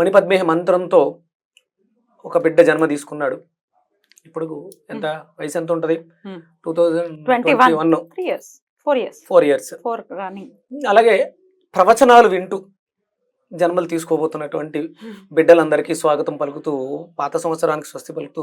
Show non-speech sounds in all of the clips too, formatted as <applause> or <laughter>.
మణిపద్మేహ మంత్రంతో ఒక బిడ్డ జన్మ తీసుకున్నాడు. ఇప్పుడు ఎంత? వయసు ఎంత ఉంటుంది? Hmm. Two thousand 21. Twenty one four years four years అలాగే ప్రవచనాలు వింటూ జన్మలు తీసుకోబోతున్నటువంటి బిడ్డలందరికీ స్వాగతం పలుకుతూ పాత సంవత్సరానికి స్వస్తి పలుకుతూ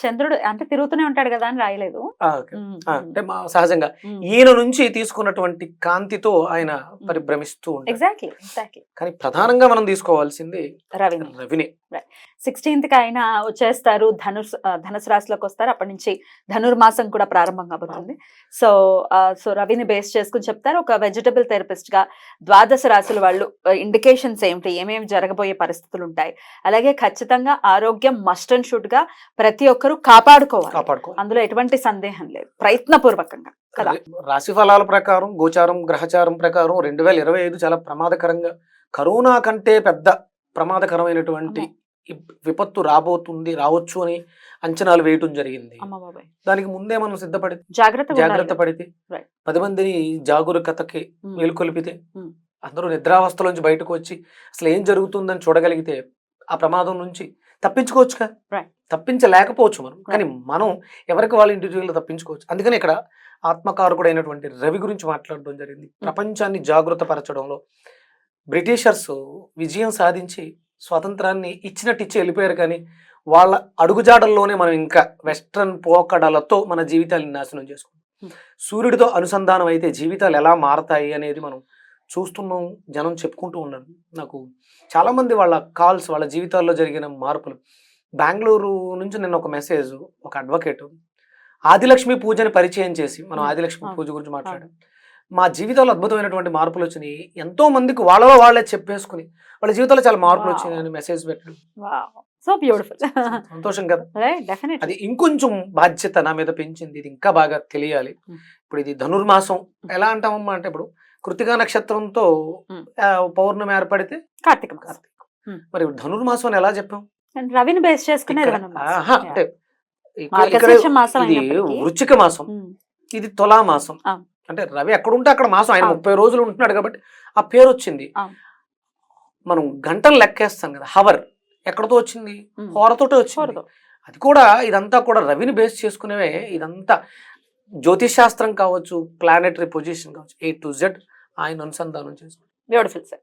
చంద్రుడు అంటే తిరుగుతూనే ఉంటాడు కదా అని రాయలేదు. అంటే మా సహజంగా. ఈయన నుంచి తీసుకున్నటువంటి కాంతితో ఆయన పరిభ్రమిస్తూ ఎగ్జాక్ట్లీ ఎగ్జాక్ట్లీ కానీ ప్రధానంగా మనం తీసుకోవాల్సింది రవిని. రవిని. సిక్స్టీన్త్కి ఆయన వచ్చేస్తారు ధనుస్ ధనుసు రాశిలోకి వస్తారు. అప్పటి నుంచి ధనుర్మాసం కూడా ప్రారంభం కాబోతుంది. సో సో రవిని బేస్ చేసుకుని చెప్తారు. ఒక వెజిటబుల్ థెరపిస్ట్గా ద్వాదశ రాశుల వాళ్ళు ఇండికేషన్స్ ఏమిటి? ఏమేమి జరగబోయే పరిస్థితులు ఉంటాయి? అలాగే ఖచ్చితంగా ఆరోగ్యం మస్ట్ అండ్ షుడ్గా ప్రతి ఒక్కరూ కాపాడుకోవాలి. కాపాడుకో అందులో ఎటువంటి సందేహం లేదు. ప్రయత్నపూర్వకంగా కదా. రాశి ఫలాల ప్రకారం గోచారం గ్రహచారం ప్రకారం రెండు వేల ఇరవై ఐదు చాలా ప్రమాదకరంగా కరోనా కంటే పెద్ద ప్రమాదకరమైనటువంటి విపత్తు రాబోతుంది రావచ్చు అని అంచనాలు వేయటం జరిగింది. దానికి ముందే మనం సిద్ధపడి జాగ్రత్త జాగ్రత్త పడితే. పది మందిని జాగరూకతకి మేలుకొలిపితే Hmm. అందరూ నిద్రావస్థలోంచి బయటకు వచ్చి అసలు ఏం జరుగుతుందని చూడగలిగితే ఆ ప్రమాదం నుంచి తప్పించుకోవచ్చుగా. తప్పించలేకపోవచ్చు మనం. కానీ మనం ఎవరికి వాళ్ళ ఇండివిజువల్ తప్పించుకోవచ్చు. అందుకని ఇక్కడ ఆత్మకారకుడైనటువంటి రవి గురించి మాట్లాడడం జరిగింది. ప్రపంచాన్ని జాగృత పరచడంలో బ్రిటిషర్స్ విజయం సాధించి స్వాతంత్రాన్ని ఇచ్చినట్టు ఇచ్చి వెళ్ళిపోయారు కానీ వాళ్ళ అడుగుజాడల్లోనే మనం ఇంకా వెస్ట్రన్ పోకడలతో మన జీవితాన్ని నాశనం చేసుకుంటాం. Hmm. సూర్యుడితో అనుసంధానం అయితే జీవితాలు ఎలా మారతాయి అనేది మనం చూస్తున్నాం జనం చెప్పుకుంటూ ఉన్నారు. నాకు చాలా మంది వాళ్ళ కాల్స్ వాళ్ళ జీవితాల్లో జరిగిన మార్పులు. బెంగళూరు నుంచి నిన్న ఒక మెసేజ్ ఒక అడ్వకేట్ ఆదిలక్ష్మి పూజని పరిచయం చేసి మనం. ఆదిలక్ష్మి. పూజ గురించి మాట్లాడాం. మా జీవితంలో అద్భుతమైనటువంటి మార్పులు వచ్చినాయి. ఎంతో మందికి వాళ్ళలో వాళ్ళే చెప్పేసుకుని వాళ్ళ జీవితంలో చాలా మార్పులు Wow. వచ్చినాయి అని మెసేజ్ పెట్టడం సో బ్యూటిఫుల్. సంతోషం కదా. <laughs> అది ఇంకొంచెం బాధ్యత నా మీద పెంచింది. ఇది ఇంకా బాగా తెలియాలి. ఇప్పుడు ఇది ధనుర్మాసం. ఎలా అంటామమ్మా అంటే ఇప్పుడు కృతికా నక్షత్రంతో పౌర్ణమి ఏర్పడితే కార్తీక కార్తీక. మరి ధనుర్మాసం అని ఎలా చెప్పాం రవిని బేస్ చేసుకునే ఇక్కడ- ధనుర్మాసం. ఆహా, Yeah. అంటే ఇక్కడ- ఇక్కడ మార్గశీర్ష మాసం ఇది అయినప్పటికీ వృచ్చిక మాసం ఇది తులా మాసం. అంటే రవి ఎక్కడ ఉంటే అక్కడ మాసం ఆయన. ముప్పై రోజులు ఉంటున్నాడు కాబట్టి ఆ పేరు వచ్చింది. మనం గంటలు లెక్కేస్తాం కదా హవర్ ఎక్కడతో వచ్చింది. హోరతోటే వచ్చింది. అది కూడా ఇదంతా కూడా రవిని బేస్ చేసుకునేవే ఇదంతా జ్యోతిష్ శాస్త్రం కావచ్చు ప్లానెటరీ పొజిషన్ కావచ్చు ఏ టు జెడ్ ఆయన అనుసంధానం చేసుకుంటాం బ్యూటిఫుల్ సార్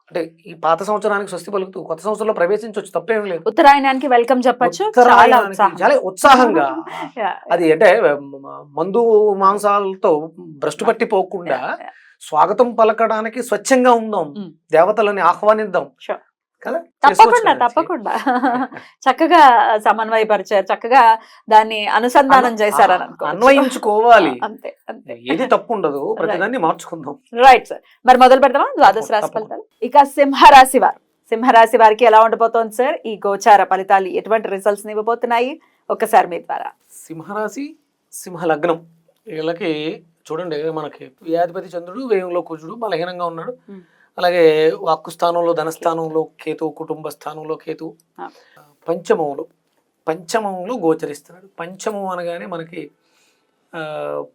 అంటే ఈ పాత సంవత్సరానికి స్వస్తి పలుకుతూ కొత్త సంవత్సరంలో ప్రవేశించవచ్చు తప్పేం లేదు. ఉత్తరాయణానికి వెల్కమ్ చెప్పొచ్చు. చాలా ఉత్సాహంగా. అది అంటే మందు మాంసాలతో భ్రష్టు పట్టి పోకుండా. స్వాగతం పలకడానికి స్వచ్ఛంగా ఉందాం. దేవతలని ఆహ్వానిద్దాం. కదా? తప్పకుండా. తప్పకుండా. చక్కగా సమన్వయపరిచారు చక్కగా దాన్ని అనుసంధానం అను- చేశారని. అన్వయించుకోవాలి. అంతే అంతే. ఏది తప్పు ఉండదు <laughs> ప్రతిదాన్ని మార్చుకుందాం. రైట్ సార్ మరి మొదలు పెడదామా? ద్వాదశ రాశి. ఫలితాలు. ఇక సింహరాశి వారు. సింహరాశి వారికి ఎలా ఉండబోతోంది సార్ ఈ గోచార ఫలితాలు ఎటువంటి రిజల్ట్స్ ఇవ్వబోతున్నాయి? ఒక్కసారి మీ ద్వారా. సింహరాశి సింహ లగ్నం వీళ్ళకి చూడండి మనకి వ్యాధిపతి చంద్రుడు వ్యయంలో కుజుడు బలహీనంగా ఉన్నాడు. అలాగే వాక్కు స్థానంలో ధనస్థానంలో కేతు కుటుంబ స్థానంలో కేతు. పంచమంలో పంచమంలో గోచరిస్తున్నాడు. పంచమం అనగానే మనకి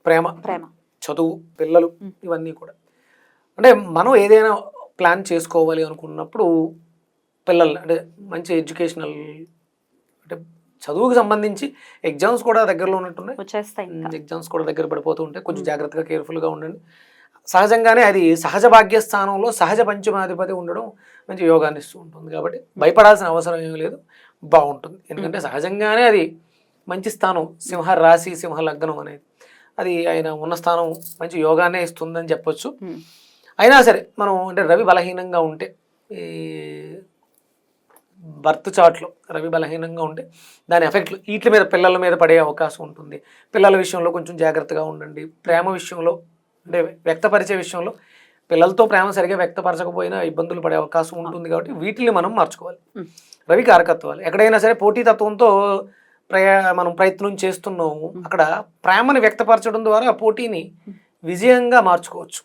ప్రేమ ప్రేమ. చదువు పిల్లలు. ఇవన్నీ కూడా. అంటే మనం ఏదైనా ప్లాన్ చేసుకోవాలి అనుకున్నప్పుడు పిల్లలు అంటే మంచి ఎడ్యుకేషనల్ అంటే చదువుకు సంబంధించి ఎగ్జామ్స్ కూడా దగ్గరలో ఉన్నట్టున్నాయి. ఎగ్జామ్స్ కూడా దగ్గర పడిపోతూ ఉంటాయి. కొంచెం. జాగ్రత్తగా కేర్ఫుల్గా ఉండండి. సహజంగానే అది సహజ భాగ్య స్థానంలో సహజ పంచమాధిపతి ఉండడం మంచి యోగాన్ని ఇస్తూ ఉంటుంది కాబట్టి భయపడాల్సిన అవసరం ఏమీ లేదు. బాగుంటుంది. ఎందుకంటే సహజంగానే అది మంచి స్థానం సింహ రాశి సింహ లగ్నం అనేది. అది ఆయన ఉన్న స్థానం మంచి యోగానే ఇస్తుందని చెప్పొచ్చు. అయినా సరే మనం అంటే రవి బలహీనంగా ఉంటే ఈ బర్త్ చార్ట్లో రవి బలహీనంగా ఉంటే దాని ఎఫెక్ట్లు వీటి మీద పిల్లల మీద పడే అవకాశం ఉంటుంది. పిల్లల విషయంలో కొంచెం జాగ్రత్తగా ఉండండి. ప్రేమ విషయంలో అంటే వ్యక్తపరిచే విషయంలో పిల్లలతో ప్రేమ సరిగా వ్యక్తపరచకపోయినా ఇబ్బందులు పడే అవకాశం ఉంటుంది కాబట్టి వీటిని మనం మార్చుకోవాలి. రవి కారకత్వాలు. ఎక్కడైనా సరే పోటీతత్వంతో ప్రయా మనం ప్రయత్నం చేస్తున్నాము. అక్కడ ప్రేమను వ్యక్తపరచడం ద్వారా పోటీని విజయంగా మార్చుకోవచ్చు.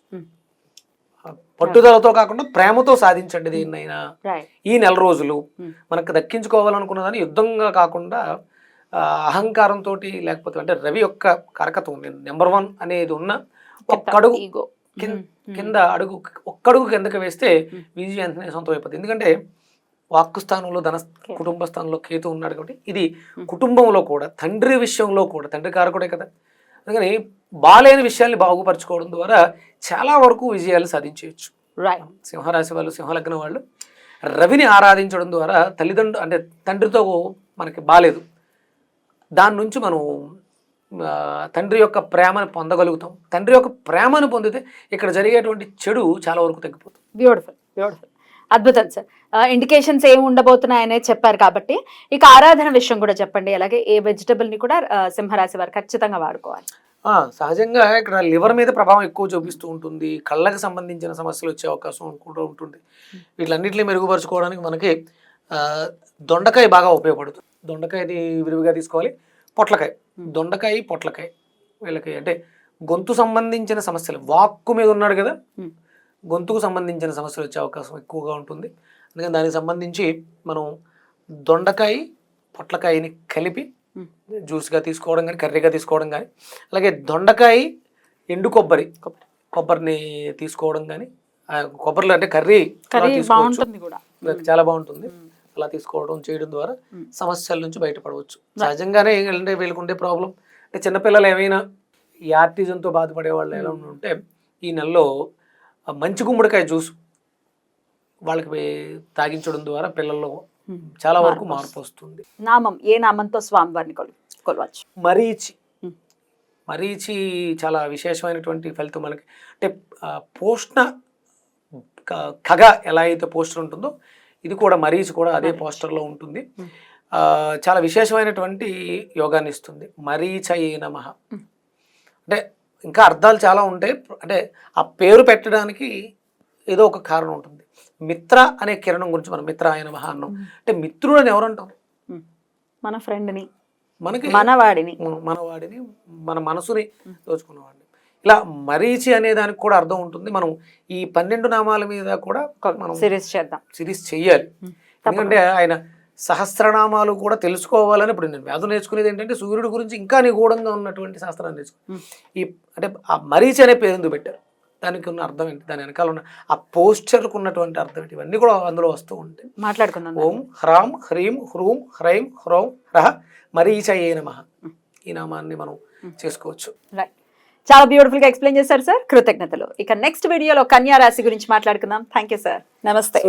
పట్టుదలతో కాకుండా ప్రేమతో సాధించండి దీన్నైనా. ఈ నెల రోజులు. మనకు దక్కించుకోవాలనుకున్న దాన్ని యుద్ధంగా కాకుండా అహంకారంతో లేకపోతే అంటే రవి యొక్క కారకత్వం నెంబర్ వన్ అనేది ఉన్న ఒక్క అడుగు ఈగో. కింద అడుగు ఒక్కడుగు కిందకి వేస్తే. విజయం వెంటనే సొంతం అయిపోతుంది ఎందుకంటే వాక్కు స్థానంలో ధన. కుటుంబ స్థానంలో కేతు ఉన్నాడు కాబట్టి ఇది. కుటుంబంలో కూడా తండ్రి విషయంలో కూడా తండ్రి కారకుడే కదా. అందుకని బాలేని విషయాల్ని బాగుపరచుకోవడం ద్వారా చాలా వరకు విజయాలు సాధించవచ్చు సింహరాశి వాళ్ళు సింహలగ్నం వాళ్ళు రవిని ఆరాధించడం ద్వారా తల్లిదండ్రులు అంటే తండ్రితో మనకి బాలేదు. దాని నుంచి మనం తండ్రి యొక్క ప్రేమను పొందగలుగుతాం. తండ్రి యొక్క ప్రేమను పొందితే ఇక్కడ జరిగేటువంటి చెడు చాలా వరకు తగ్గిపోతుంది. బ్యూటిఫుల్ బ్యూటిఫుల్ అద్భుతం సార్. ఇండికేషన్స్ ఏమి ఉండబోతున్నాయనే చెప్పారు కాబట్టి ఇక ఆరాధన విషయం కూడా చెప్పండి. అలాగే ఏ వెజిటబుల్ని కూడా సింహరాశి వారు ఖచ్చితంగా వాడుకోవాలి. సహజంగా ఇక్కడ లివర్ మీద ప్రభావం ఎక్కువ చూపిస్తూ ఉంటుంది. కళ్ళకి సంబంధించిన సమస్యలు వచ్చే అవకాశం కూడా ఉంటుంది. వీటిలన్నింటినీ మెరుగుపరుచుకోవడానికి మనకి దొండకాయ బాగా ఉపయోగపడుతుంది. దొండకాయని విరివిగా తీసుకోవాలి. పొట్లకాయ. దొండకాయ పొట్లకాయ వీళ్ళకి అంటే గొంతు సంబంధించిన సమస్యలు వాక్కు మీద ఉన్నాడు కదా. గొంతుకు సంబంధించిన సమస్యలు వచ్చే అవకాశం ఎక్కువగా ఉంటుంది అందుకని దానికి సంబంధించి మనం దొండకాయ పొట్లకాయని కలిపి. జ్యూస్గా తీసుకోవడం కానీ కర్రీగా తీసుకోవడం కానీ అలాగే దొండకాయ ఎండు కొబ్బరి కొబ్బరి. కొబ్బరిని తీసుకోవడం కానీ ఆ కొబ్బరిలో అంటే కర్రీ తీసుకోవచ్చు. బాగుంటుంది కూడా మనకి చాలా బాగుంటుంది. అలా తీసుకోవడం చేయడం ద్వారా. సమస్యల నుంచి బయటపడవచ్చు. సహజంగానే ఏంటంటే వీళ్ళకి ఉండే ప్రాబ్లం అంటే చిన్నపిల్లలు ఏమైనా ఈ ఆర్టిజన్తో బాధపడే వాళ్ళు ఎలా ఉంటే ఈ నెలలో మంచి గుమ్మడికాయ జ్యూస్ వాళ్ళకి తాగించడం ద్వారా పిల్లల్లో. చాలా వరకు మార్పు వస్తుంది. నామం ఏ నామంతో స్వామివారిని కొలు కొలవచ్చు? మరీచి. మరీచి చాలా విశేషమైనటువంటి ఫలితం మనకి. అంటే పోషణ కగ ఎలా అయితే పోస్టర్ ఉంటుందో ఇది కూడా మరీచి కూడా అదే. పోస్టర్లో ఉంటుంది. చాలా విశేషమైనటువంటి యోగాన్ని ఇస్తుంది. మరీచయే నమ. అంటే ఇంకా అర్థాలు చాలా ఉంటాయి. అంటే ఆ పేరు పెట్టడానికి ఏదో ఒక కారణం ఉంటుంది. మిత్ర అనే కిరణం గురించి మనం మిత్ర ఆయన మహా అన్నాం అంటే మిత్రుడు అని ఎవరు అంటాం మ్మ్. మన ఫ్రెండ్ని మనకి మనవాడిని. మన వాడిని మన మనసుని దోచుకున్నవాడిని. ఇలా మరీచి అనే దానికి కూడా అర్థం ఉంటుంది. మనం ఈ పన్నెండు నామాల మీద కూడా మనం సిరీస్ చేద్దాం. సిరీస్ చెయ్యాలి. ఎందుకంటే ఆయన సహస్రనామాలు కూడా తెలుసుకోవాలని ఇప్పుడు నేను వేదం నేర్చుకునేది ఏంటంటే సూర్యుడి గురించి ఇంకా నిగూఢంగా ఉన్నటువంటి శాస్త్రాన్ని నేర్చుకో. ఈ అంటే ఆ మరీచి అనే పేరు ఎందుకు పెట్టారు? దానికి ఉన్న అర్థం ఏంటి? దాని వెనకాల ఉన్న ఆ పోస్చర్కు ఉన్నటువంటి అర్థం ఏంటి? ఇవన్నీ కూడా అందులో వస్తూ ఉంటాయి. మాట్లాడుకుందాం ఓం హ్రాం హ్రీం హ్రూం హ్రైం హ్రౌం రహ మరీచయే నమ. ఈ నామాన్ని మనం చేసుకోవచ్చు. రైట్ చాలా బ్యూటిఫుల్గా ఎక్స్ప్లెయిన్ చేశారు సార్ కృతజ్ఞతలు. ఇక నెక్స్ట్ వీడియోలో కన్యా రాశి గురించి మాట్లాడుకుందాం. థ్యాంక్ యూ సార్ నమస్తే.